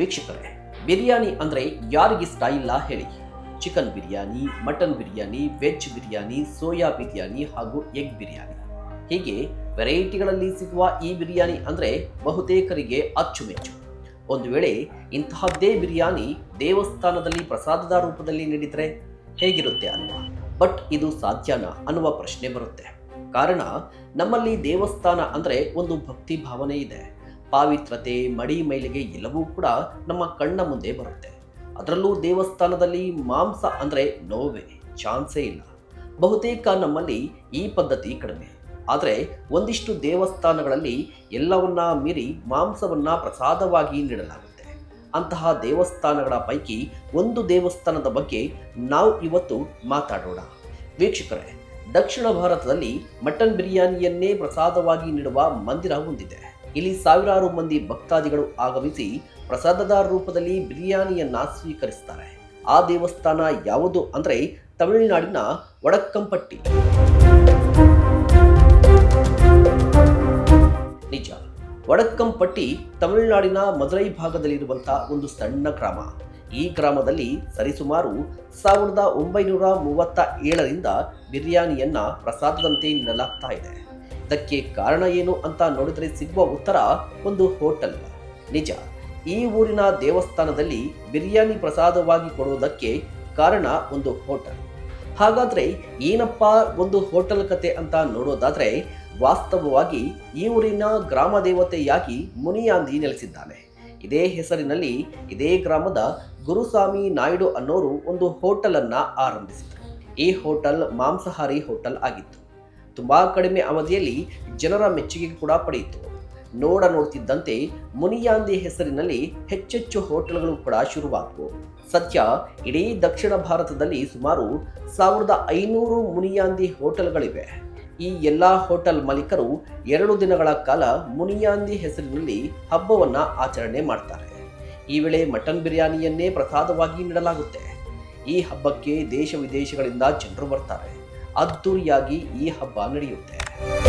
ವೀಕ್ಷಕರೇ, ಬಿರಿಯಾನಿ ಅಂದರೆ ಯಾರಿಗಿಷ್ಟ ಇಲ್ಲ ಹೇಳಿ. Chicken biryani, mutton biryani, veg biryani, soya biryani ಹಾಗೂ ಎಗ್ ಬಿರಿಯಾನಿ. ಹೀಗೆ ವೆರೈಟಿಗಳಲ್ಲಿ ಸಿಗುವ ಈ ಬಿರಿಯಾನಿ ಅಂದರೆ ಬಹುತೇಕರಿಗೆ ಅಚ್ಚುಮೆಚ್ಚು. ಒಂದು ವೇಳೆ ಇಂತಹದ್ದೇ ಬಿರಿಯಾನಿ ದೇವಸ್ಥಾನದಲ್ಲಿ ಪ್ರಸಾದದ ರೂಪದಲ್ಲಿ ನೀಡಿದರೆ ಹೇಗಿರುತ್ತೆ ಅಲ್ವಾ? ಬಟ್ ಇದು ಸಾಧ್ಯನಾ ಅನ್ನುವ ಪ್ರಶ್ನೆ ಬರುತ್ತೆ. ಕಾರಣ, ನಮ್ಮಲ್ಲಿ ದೇವಸ್ಥಾನ ಅಂದರೆ ಒಂದು ಭಕ್ತಿ ಭಾವನೆ ಇದೆ. ಪಾವಿತ್ರತೆ ಮಡಿ ಮೈಲಿಗೆ ಎಲ್ಲವೂ ಕೂಡ ನಮ್ಮ ಕಣ್ಣ ಮುಂದೆ ಬರುತ್ತೆ. ಅದರಲ್ಲೂ ದೇವಸ್ಥಾನದಲ್ಲಿ ಮಾಂಸ ಅಂದರೆ ನೋವೇ, ಚಾನ್ಸೇ ಇಲ್ಲ. ಬಹುತೇಕ ನಮ್ಮಲ್ಲಿ ಈ ಪದ್ಧತಿ ಕಡಿಮೆ. ಆದರೆ ಒಂದಿಷ್ಟು ದೇವಸ್ಥಾನಗಳಲ್ಲಿ ಎಲ್ಲವನ್ನ ಮೀರಿ ಮಾಂಸವನ್ನ ಪ್ರಸಾದವಾಗಿ ನೀಡಲಾಗುತ್ತೆ. ಅಂತಹ ದೇವಸ್ಥಾನಗಳ ಪೈಕಿ ಒಂದು ದೇವಸ್ಥಾನದ ಬಗ್ಗೆ ನಾವು ಇವತ್ತು ಮಾತಾಡೋಣ. ವೀಕ್ಷಕರೇ, ದಕ್ಷಿಣ ಭಾರತದಲ್ಲಿ ಮಟನ್ ಬಿರಿಯಾನಿಯನ್ನೇ ಪ್ರಸಾದವಾಗಿ ನೀಡುವ ಮಂದಿರ ಹೊಂದಿದೆ. ಇಲ್ಲಿ ಸಾವಿರಾರು ಮಂದಿ ಭಕ್ತಾದಿಗಳು ಆಗಮಿಸಿ ಪ್ರಸಾದದ ರೂಪದಲ್ಲಿ ಬಿರಿಯಾನಿಯನ್ನ ಸ್ವೀಕರಿಸ್ತಾರೆ ಆ ದೇವಸ್ಥಾನ ಯಾವುದು ಅಂದ್ರೆ ತಮಿಳುನಾಡಿನ ವಡಕ್ಕಂಪಟ್ಟಿ. ನಿಜ, ವಡಕ್ಕಂಪಟ್ಟಿ ತಮಿಳುನಾಡಿನ ಮಧುರೈ ಭಾಗದಲ್ಲಿರುವಂತಹ ಒಂದು ಸಣ್ಣ ಗ್ರಾಮ. ಈ ಗ್ರಾಮದಲ್ಲಿ ಸರಿಸುಮಾರು ಸಾವಿರದ ಒಂಬೈನೂರ ಮೂವತ್ತ ಏಳರಿಂದ ಬಿರಿಯಾನಿಯನ್ನ ಪ್ರಸಾದದಂತೆ ನೀಡಲಾಗ್ತಾ ಇದೆ. ಇದಕ್ಕೆ ಕಾರಣ ಏನು ಅಂತ ನೋಡಿದರೆ ಸಿಗುವ ಉತ್ತರ ಒಂದು ಹೋಟೆಲ್. ನಿಜ, ಈ ಊರಿನ ದೇವಸ್ಥಾನದಲ್ಲಿ ಬಿರಿಯಾನಿ ಪ್ರಸಾದವಾಗಿ ಕೊಡುವುದಕ್ಕೆ ಕಾರಣ ಒಂದು ಹೋಟೆಲ್. ಹಾಗಾದರೆ ಏನಪ್ಪ ಒಂದು ಹೋಟೆಲ್ ಕತೆ ಅಂತ ನೋಡೋದಾದರೆ ವಾಸ್ತವವಾಗಿ ಈ ಊರಿನ ಗ್ರಾಮ ದೇವತೆಯಾಗಿ ಮುನಿಯಾಂದಿ ನೆಲೆಸಿದ್ದಾನೆ. ಇದೇ ಹೆಸರಿನಲ್ಲಿ ಇದೇ ಗ್ರಾಮದ ಗುರುಸ್ವಾಮಿ ನಾಯ್ಡು ಅನ್ನೋರು ಒಂದು ಹೋಟೆಲನ್ನು ಆರಂಭಿಸಿದರು. ಈ ಹೋಟೆಲ್ ಮಾಂಸಾಹಾರಿ ಹೋಟೆಲ್ ಆಗಿತ್ತು. ತುಂಬಾ ಕಡಿಮೆ ಅವಧಿಯಲ್ಲಿ ಜನರ ಮೆಚ್ಚುಗೆ ಕೂಡ ಪಡೆಯಿತು. ನೋಡ ನೋಡ್ತಿದ್ದಂತೆ ಮುನಿಯಾಂದಿ ಹೆಸರಿನಲ್ಲಿ ಹೆಚ್ಚೆಚ್ಚು ಹೋಟೆಲ್ಗಳು ಕೂಡ ಶುರುವಾದವು. ಸದ್ಯ ಇಡೀ ದಕ್ಷಿಣ ಭಾರತದಲ್ಲಿ ಸುಮಾರು ಸಾವಿರದ ಐನೂರು ಮುನಿಯಾಂದಿ ಹೋಟೆಲ್ಗಳಿವೆ. ಈ ಎಲ್ಲ ಹೋಟೆಲ್ ಮಾಲೀಕರು ಎರಡು ದಿನಗಳ ಕಾಲ ಮುನಿಯಾಂದಿ ಹೆಸರಿನಲ್ಲಿ ಹಬ್ಬವನ್ನ ಆಚರಣೆ ಮಾಡ್ತಾರೆ. ಈ ವೇಳೆ ಮಟನ್ ಬಿರಿಯಾನಿಯನ್ನೇ ಪ್ರಸಾದವಾಗಿ ನೀಡಲಾಗುತ್ತೆ. ಈ ಹಬ್ಬಕ್ಕೆ ದೇಶ ವಿದೇಶಗಳಿಂದ ಜನರು ಬರ್ತಾರೆ. ಅದ್ದೂರಿಯಾಗಿ ಈ ಹಬ್ಬ ನಡೆಯುತ್ತೆ